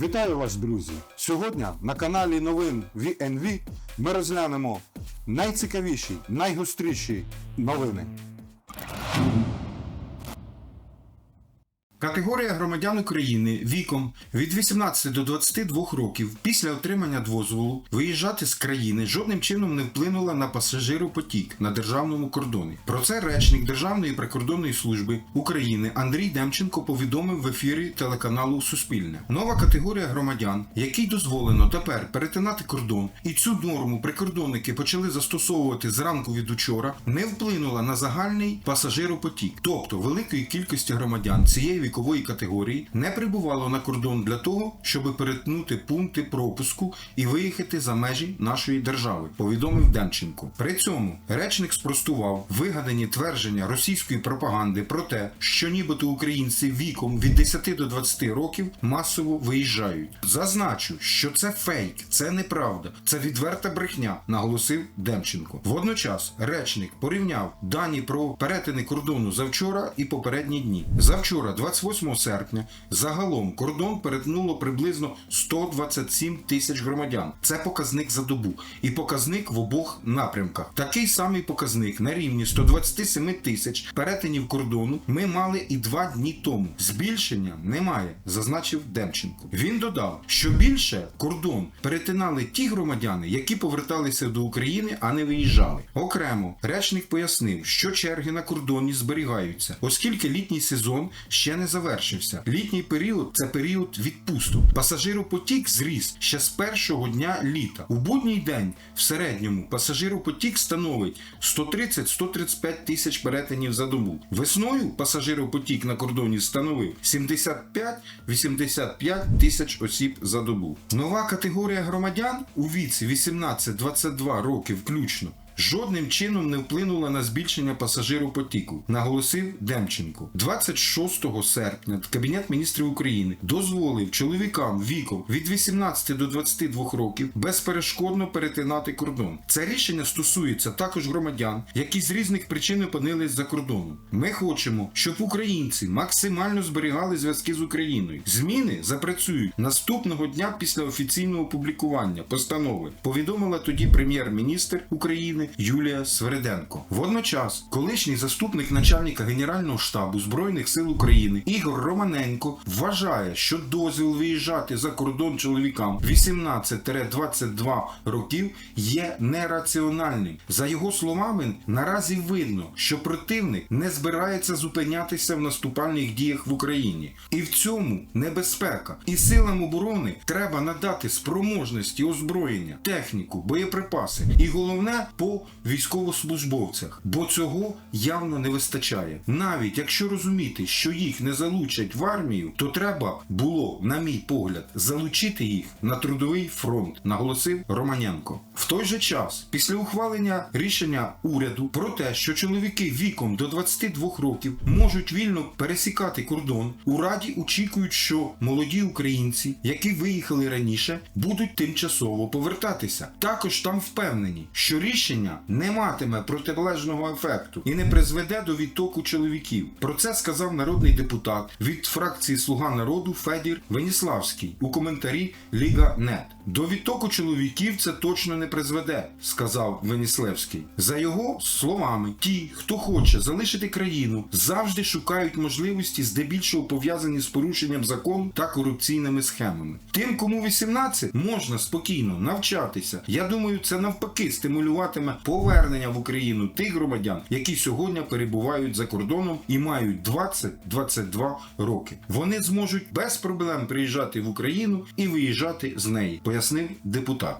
Вітаю вас, друзі! Сьогодні на каналі новин VNV ми розглянемо найцікавіші, найгостріші новини. Категорія громадян України віком від 18 до 22 років після отримання дозволу виїжджати з країни жодним чином не вплинула на пасажиропотік на державному кордоні. Про це речник Державної прикордонної служби України Андрій Демченко повідомив в ефірі телеканалу Суспільне. Нова категорія громадян, якій дозволено тепер перетинати кордон, і цю норму прикордонники почали застосовувати зранку від учора, не вплинула на загальний пасажиропотік, тобто великої кількості громадян цієї вікової категорії не прибувало на кордон для того, щоб перетнути пункти пропуску і виїхати за межі нашої держави, повідомив Демченко. При цьому речник спростував вигадані твердження російської пропаганди про те, що нібито українці віком від 10 до 20 років масово виїжджають. Зазначу, що це фейк, це неправда, це відверта брехня, наголосив Демченко. Водночас речник порівняв дані про перетини кордону завчора і попередні дні. Завчора, 28 серпня, загалом кордон перетнуло приблизно 127 тисяч громадян. Це показник за добу і показник в обох напрямках. Такий самий показник на рівні 127 тисяч перетинів кордону ми мали і два дні тому. Збільшення немає, зазначив Демченко. Він додав, що більше кордон перетинали ті громадяни, які поверталися до України, а не виїжджали. Окремо, речник пояснив, що черги на кордоні зберігаються, оскільки літній сезон ще не завершився. Літній період це період відпусток. Пасажиропотік зріс ще з першого дня літа. У будній день в середньому пасажиропотік становить 130-135 тисяч перетинів за добу. Весною пасажиропотік на кордоні становив 75-85 тисяч осіб за добу. Нова категорія громадян у віці 18-22 роки включно жодним чином не вплинула на збільшення пасажиропотіку, наголосив Демченко. 26 серпня Кабінет міністрів України дозволив чоловікам віком від 18 до 22 років безперешкодно перетинати кордон. Це рішення стосується також громадян, які з різних причин опинились за кордоном. Ми хочемо, щоб українці максимально зберігали зв'язки з Україною. Зміни запрацюють наступного дня після офіційного публікування постанови. Повідомила тоді прем'єр-міністр України Юлія Свериденко. Водночас, колишній заступник начальника Генерального штабу Збройних сил України Ігор Романенко вважає, що дозвіл виїжджати за кордон чоловікам 18-22 років є нераціональним. За його словами, наразі видно, що противник не збирається зупинятися в наступальних діях в Україні, і в цьому небезпека. І силам оборони треба надати спроможності озброєння, техніку, боєприпаси. І головне по військовослужбовцях, бо цього явно не вистачає. Навіть якщо розуміти, що їх не залучать в армію, то треба було, на мій погляд, залучити їх на трудовий фронт, наголосив Романенко. В той же час, після ухвалення рішення уряду про те, що чоловіки віком до 22 років можуть вільно пересікати кордон, у раді очікують, що молоді українці, які виїхали раніше, будуть тимчасово повертатися. Також там впевнені, що рішення не матиме протилежного ефекту і не призведе до відтоку чоловіків. Про це сказав народний депутат від фракції Слуга народу Федір Веніславський у коментарі Ліга Нет. До відтоку чоловіків це точно не призведе, сказав Веніславський. За його словами, ті, хто хоче залишити країну, завжди шукають можливості, здебільшого пов'язані з порушенням закону та корупційними схемами. Тим, кому 18, можна спокійно навчатися. Я думаю, це навпаки стимулюватиме повернення в Україну тих громадян, які сьогодні перебувають за кордоном і мають 20-22 роки. Вони зможуть без проблем приїжджати в Україну і виїжджати з неї, пояснив депутат.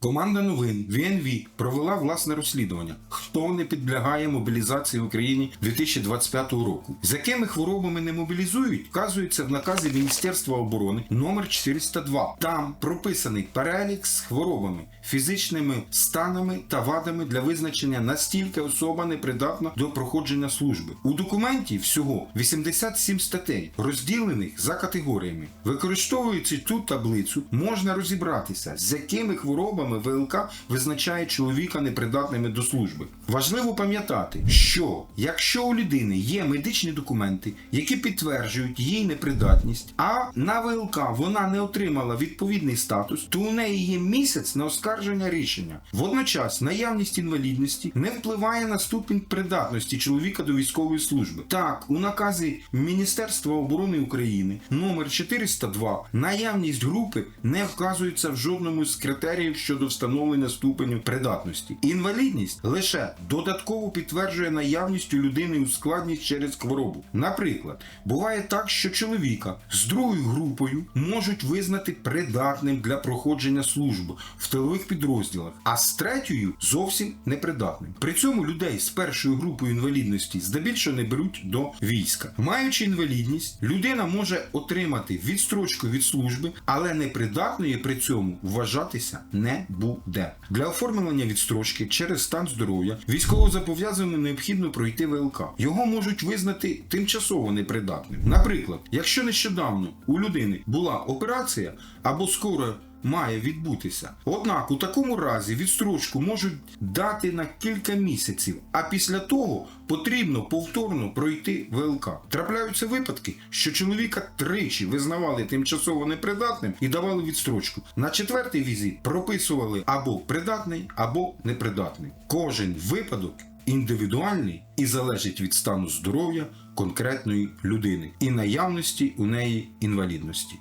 Команда новин ВНВ провела власне розслідування, хто не підлягає мобілізації в Україні 2025 року. З якими хворобами не мобілізують, вказується в наказі Міністерства оборони номер 402. Там прописаний перелік з хворобами, фізичними станами та вадами для визначення настільки особа непридатна до проходження служби. У документі всього 87 статей, розділених за категоріями. Використовуючи ту таблицю, можна розібратися, з якими хворобами нормами ВЛК визначає чоловіка непридатними до служби. Важливо пам'ятати, що якщо у людини є медичні документи, які підтверджують її непридатність, а на ВЛК вона не отримала відповідний статус, то у неї є місяць на оскарження рішення. Водночас наявність інвалідності не впливає на ступінь придатності чоловіка до військової служби. Так, у наказі Міністерства оборони України номер 402 наявність групи не вказується в жодному з критеріїв щодо встановлення ступеню придатності. Інвалідність лише додатково підтверджує наявність у людини ускладність через хворобу. Наприклад, буває так, що чоловіка з другою групою можуть визнати придатним для проходження служби в тилових підрозділах, а з третьою зовсім непридатним. При цьому людей з першою групою інвалідності здебільшого не беруть до війська. Маючи інвалідність, людина може отримати відстрочку від служби, але непридатною при цьому вважатися не буде. Для оформлення відстрочки через стан здоров'я військовозапов'язаному необхідно пройти ВЛК. Його можуть визнати тимчасово непридатним. Наприклад, якщо нещодавно у людини була операція або скоро має відбутися. Однак у такому разі відстрочку можуть дати на кілька місяців, а після того потрібно повторно пройти ВЛК. Трапляються випадки, що чоловіка тричі визнавали тимчасово непридатним і давали відстрочку. На четвертий візит прописували або придатний, або непридатний. Кожен випадок індивідуальний і залежить від стану здоров'я конкретної людини і наявності у неї інвалідності.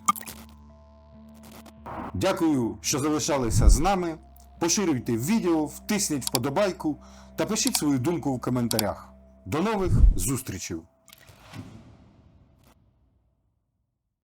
Дякую, що залишалися з нами. Поширюйте відео, втисніть вподобайку та пишіть свою думку в коментарях. До нових зустрічей!